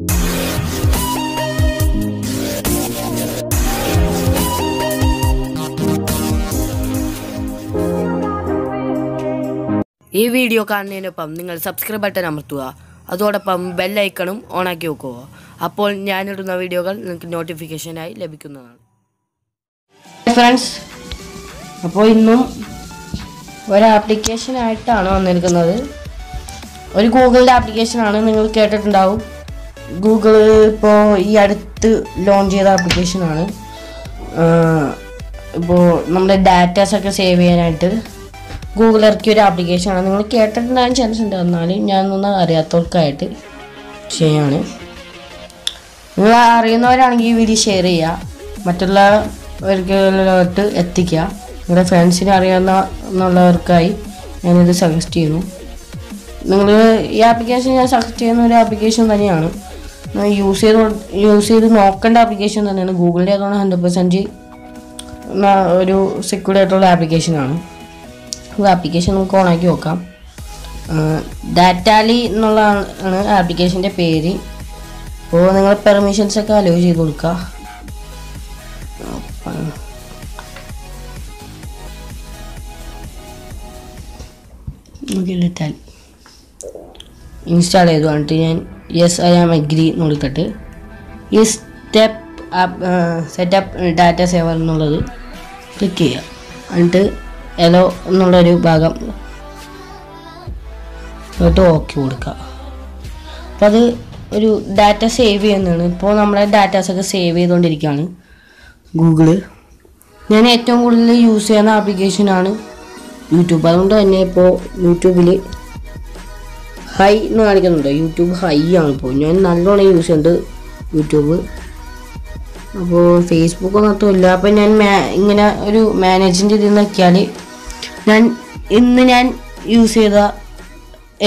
ഈ വീഡിയോ കാണുന്നതിനൊപ്പം നിങ്ങൾ subscribe button അമർത്തുക. അതോടൊപ്പം ബെല്ലൈക്കണും ഓണാക്കി വെക്കുക. അപ്പോൾ ഞാനിടുന്ന വീഡിയോകൾ നിങ്ങൾക്ക് നോട്ടിഫിക്കേഷനായി ലഭിക്കുന്നതാണ്. ഫ്രണ്ട്സ് അപ്പോൾ ഇന്നും ഒരു ആപ്ലിക്കേഷനായിട്ടാണ് വന്നിരിക്കുന്നത്. ഒരു ഗൂഗിളിന്റെ ആപ്ലിക്കേഷനാണ് നിങ്ങൾ കേട്ടിട്ടുണ്ടാവും. ഗൂഗിൾ ഇപ്പോൾ ഈ അടുത്ത് ലോഞ്ച് ചെയ്ത ആപ്ലിക്കേഷനാണ് ഇപ്പോൾ നമ്മുടെ ഡാറ്റാസൊക്കെ സേവ് ചെയ്യാനായിട്ട് ഗൂഗിൾ ഇറക്കിയ ഒരു ആപ്ലിക്കേഷനാണ് നിങ്ങൾ കേട്ടിട്ടുണ്ടാകാൻ ചാൻസ് ഉണ്ട്. എന്നാലും ഞാനൊന്നും അറിയാത്തവർക്കായിട്ട് ചെയ്യാണ്. നിങ്ങൾ അറിയുന്നവരാണെങ്കിൽ ഈ വീഡിയോ ഷെയർ ചെയ്യുക. മറ്റുള്ളവർക്കിലോട്ട് എത്തിക്കുക. നിങ്ങളുടെ ഫ്രണ്ട്സിനെ അറിയാവുന്ന എന്നുള്ളവർക്കായി ഞാനിത് സജസ്റ്റ് ചെയ്യുന്നു. നിങ്ങൾ ഈ ആപ്ലിക്കേഷൻ ഞാൻ സജസ്റ്റ് ചെയ്യുന്ന ഒരു ആപ്ലിക്കേഷൻ തന്നെയാണ്. യൂസ് ചെയ്ത് യൂസ് ചെയ്ത് നോക്കേണ്ട ആപ്ലിക്കേഷൻ തന്നെയാണ്. ഗൂഗിളിന്റെ അതാണ് ഹൺഡ്രഡ് പെർസെന്റ് ഒരു സെക്യൂർഡ് ആയിട്ടുള്ള ആപ്ലിക്കേഷനാണ് ആപ്ലിക്കേഷൻ നമുക്ക് ഓണാക്കി നോക്കാം. ഡാറ്റാലി എന്നുള്ളതാണ് ആപ്ലിക്കേഷന്റെ പേര്. അപ്പോൾ നിങ്ങൾ പെർമിഷൻസ് ഒക്കെ അലോ ചെയ്ത് കൊടുക്കുക ഇൻസ്റ്റാൾ ചെയ്തു. കണ്ടിട്ട് ഞാൻ യെസ് ഐ ആം അഗ്രി എന്ന് കൊടുത്തിട്ട് ഈ സ്റ്റെപ്പ് സെറ്റപ്പ് ഡാറ്റ സേവർ എന്നുള്ളത് ക്ലിക്ക് ചെയ്യുക. എന്നിട്ട് എലോ എന്നുള്ളൊരു ഭാഗം എന്നിട്ട് ഓക്കെ കൊടുക്കുക. അപ്പോൾ അത് ഒരു ഡാറ്റ സേവ് ചെയ്യുന്നതാണ്. ഇപ്പോൾ നമ്മളെ ഡാറ്റാസൊക്കെ സേവ് ചെയ്തുകൊണ്ടിരിക്കുകയാണ് ഗൂഗിൾ. ഞാൻ ഏറ്റവും കൂടുതൽ യൂസ് ചെയ്യുന്ന ആപ്ലിക്കേഷനാണ് യൂട്യൂബ്. അതുകൊണ്ട് തന്നെ ഇപ്പോൾ യൂട്യൂബിൽ ഹൈ എന്ന് കാണിക്കുന്നുണ്ട്. യൂട്യൂബ് ഹൈ ആണ് ഇപ്പോൾ ഞാൻ നല്ലോണം യൂസ് ചെയ്യുന്നുണ്ട് യൂട്യൂബ് അപ്പോൾ ഫേസ്ബുക്ക് മാത്രമില്ല. അപ്പോൾ ഞാൻ ഇങ്ങനെ ഒരു മാനേജിന്റെ ഇതിൽ നോക്കിയാൽ ഞാൻ ഇന്ന് ഞാൻ യൂസ് ചെയ്ത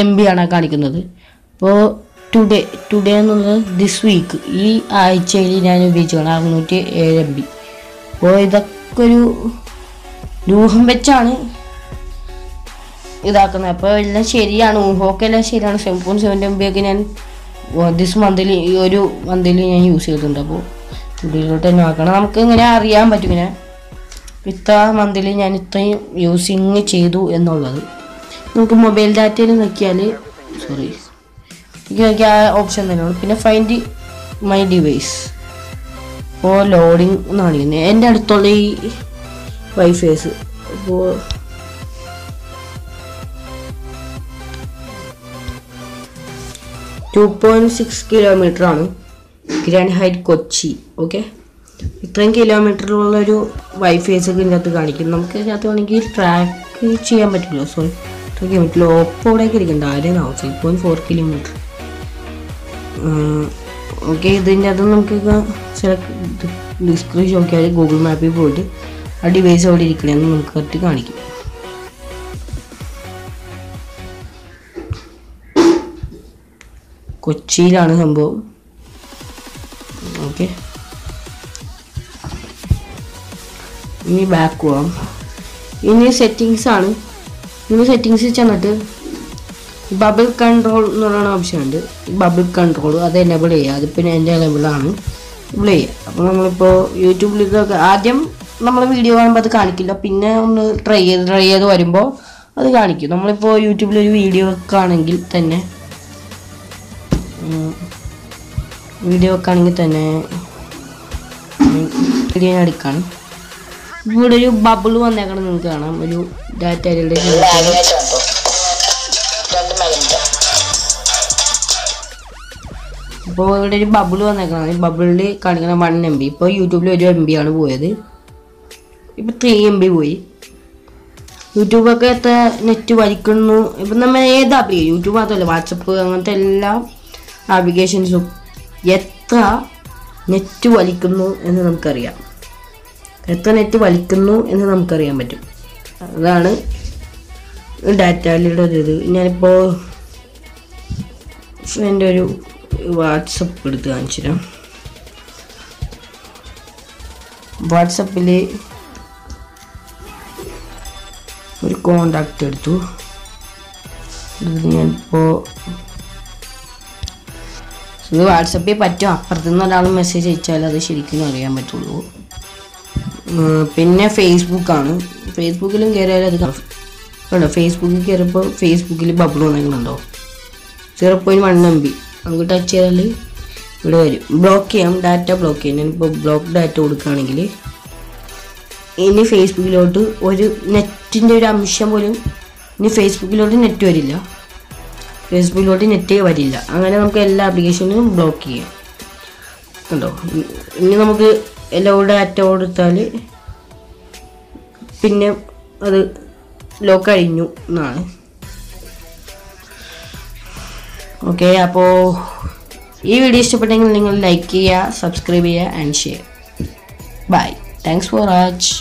എം ബി ആണ് കാണിക്കുന്നത്. അപ്പോൾ ടുഡേ ടുഡേ എന്നുള്ളത് ദിസ് വീക്ക് ഈ ആഴ്ചയിൽ ഞാൻ ഉപയോഗിച്ചതാണ് അറുന്നൂറ്റി ഏഴ് എം ബി അപ്പോൾ ഇതൊക്കെ ഒരു രൂപം വെച്ചാണ് ഇതാക്കുന്നത്. അപ്പോൾ എല്ലാം ശരിയാണ്. ഊഹമൊക്കെ എല്ലാം ശരിയാണ്. സെവൻ പോയിന്റ് സെവൻ എം ഞാൻ ദിസ് മന്തിൽ ഈ ഒരു മന്തിൽ ഞാൻ യൂസ് ചെയ്തിട്ടുണ്ട്. അപ്പോൾ സ്റ്റുഡിയോയിലോട്ട് തന്നെ ആക്കണം. നമുക്ക് ഇങ്ങനെ അറിയാൻ പറ്റും ഇങ്ങനെ. ഇത്ര മന്തിൽ ഞാൻ ഇത്രയും യൂസിങ് ചെയ്തു എന്നുള്ളത്. നമുക്ക് മൊബൈൽ ഡാറ്റയിൽ നോക്കിയാൽ സോറി എനിക്ക് ആ ഓപ്ഷൻ തന്നെയാണ് പിന്നെ ഫൈൻഡ് മൈ ഡിവൈസ് അപ്പോൾ ലോഡിങ് എന്ന് കാണിക്കുന്നത് എന്റെ അടുത്തുള്ള ഈ വൈഫൈസ് അപ്പോൾ ടു പോയിന്റ് സിക്സ് കിലോമീറ്റർ ആണ് ഗ്രാൻഡ് ഹൈറ്റ് കൊച്ചി ഓക്കെ ഇത്രയും കിലോമീറ്ററിലുള്ള ഒരു വൈഫൈസ് ഒക്കെ ഇതിനകത്ത് കാണിക്കും. നമുക്ക് ഇതിനകത്ത് വേണമെങ്കിൽ ട്രാക്ക് ചെയ്യാൻ പറ്റില്ല സോറി ട്രാക്ക് ചെയ്യാൻ പറ്റില്ല. ഓപ്പോടേക്ക് ഇരിക്കണ്ട ആരെയാവും six point four kilometre okay ഇതിന്റെ അത് നമുക്ക് ഡിസ്ക്രിപ്ഷൻ നോക്കിയാൽ ഗൂഗിൾ മാപ്പിൽ പോയിട്ട് ആ ഡിവൈസ് അവിടെ ഇരിക്കണമെന്ന് നമുക്ക് കറക്റ്റ് കാണിക്കും. കൊച്ചിയിലാണ് സംഭവം. ഓക്കെ. ഇനി ബാക്ക് പോവാം. ഇനി സെറ്റിങ്സ് ആണ്. ഇനി സെറ്റിങ്സിൽ ചെന്നിട്ട് ബബിൾ കൺട്രോൾ എന്ന് പറയുന്ന ഓപ്ഷൻ ഉണ്ട്. ബബിൾ കൺട്രോൾ അത് എനേബിൾ ചെയ്യുക. അതിപ്പോൾ എന്റെ ലെവലാണ് എനേബിൾ ചെയ്യുക. അപ്പോൾ നമ്മളിപ്പോൾ യൂട്യൂബിൽ ഇതൊക്കെ ആദ്യം നമ്മൾ വീഡിയോ കാണുമ്പോൾ അത് കാണിക്കില്ല. പിന്നെ ഒന്ന് ട്രൈ ചെയ്ത് ട്രൈ ചെയ്ത് വരുമ്പോൾ അത് കാണിക്കും. നമ്മളിപ്പോൾ യൂട്യൂബിൽ ഒരു വീഡിയോ വെക്കുകയാണെങ്കിൽ തന്നെ വീഡിയോ വെക്കുകയാണെങ്കിൽ തന്നെ വീഡിയോ ഞാൻ എടുക്കാണ്. ഇവിടെ ഒരു ബബിൾ വന്നേക്കണം നിങ്ങൾക്ക് കാണാം. ഒരു ഡാറ്റ ഇപ്പോൾ ഇവിടെ ഒരു ബബിൾ വന്നേക്കണം ഈ ബബിളിൽ കാണിക്കുന്ന വൺ എം ബി ഇപ്പോൾ യൂട്യൂബിൽ ഒരു എം ബി ആണ് പോയത്. ഇപ്പോൾ ത്രീ എം ബി പോയി. യൂട്യൂബൊക്കെ എത്ര നെറ്റ് വലിക്കുന്നു. ഇപ്പം നമ്മൾ ഏതാ യൂട്യൂബ് മാത്രമല്ല വാട്സപ്പ് അങ്ങനത്തെ എല്ലാ ആപ്ലിക്കേഷൻസും എത്ര നെറ്റ് വലിക്കുന്നു എന്ന് നമുക്കറിയാം. എത്ര നെറ്റ് വലിക്കുന്നു എന്ന് നമുക്കറിയാൻ പറ്റും. അതാണ് ഡാറ്റാലിയുടെ ഒരു ഇത് ഞാനിപ്പോൾ എന്റെ ഒരു വാട്സപ്പ് എടുത്ത് കാണിച്ചു തരാം വാട്സപ്പിൽ ഒരു കോണ്ടാക്റ്റ് എടുത്തു. ഞാനിപ്പോൾ ഇത് വാട്സപ്പിൽ പറ്റും. അപ്പുറത്തുനിന്ന് ഒരാൾ മെസ്സേജ് അയച്ചാൽ അത് ശരിക്കും അറിയാൻ പറ്റുള്ളൂ. പിന്നെ ഫേസ്ബുക്കാണ് ഫേസ്ബുക്കിലും കയറിയാൽ അത് കാണും. കണ്ടോ ഫേസ്ബുക്കിൽ കയറിയപ്പോൾ ഫേസ്ബുക്കിൽ ബബിൾ വന്നിട്ടുണ്ടോ? Zero point one M B നമുക്ക് ടച്ച് ചെയ്താൽ ഇവിടെ വരും. ബ്ലോക്ക് ചെയ്യാം. ഡാറ്റ ബ്ലോക്ക് ചെയ്യാം. ഞാനിപ്പോൾ ബ്ലോക്ക് ഡാറ്റ കൊടുക്കുകയാണെങ്കിൽ ഇനി ഫേസ്ബുക്കിലോട്ട് ഒരു നെറ്റിന്റെ ഒരു അംശം പോലും ഇനി ഫേസ്ബുക്കിലോട്ട് നെറ്റ് വരില്ല. ഫേസ്ബുക്കിലോട്ട് നെറ്റ് വരില്ല. അങ്ങനെ നമുക്ക് എല്ലാ ആപ്ലിക്കേഷനും ബ്ലോക്ക് ചെയ്യാം. കണ്ടോ? ഇനി നമുക്ക് എല്ലാ ഡാറ്റ കൊടുത്താൽ പിന്നെ അത് ലോക്ക് കഴിഞ്ഞു എന്നാണ്. ഓക്കെ അപ്പോൾ ഈ വീഡിയോ ഇഷ്ടപ്പെട്ടെങ്കിൽ നിങ്ങൾ ലൈക്ക് ചെയ്യുക സബ്സ്ക്രൈബ് ചെയ്യുക and share bye thanks for watch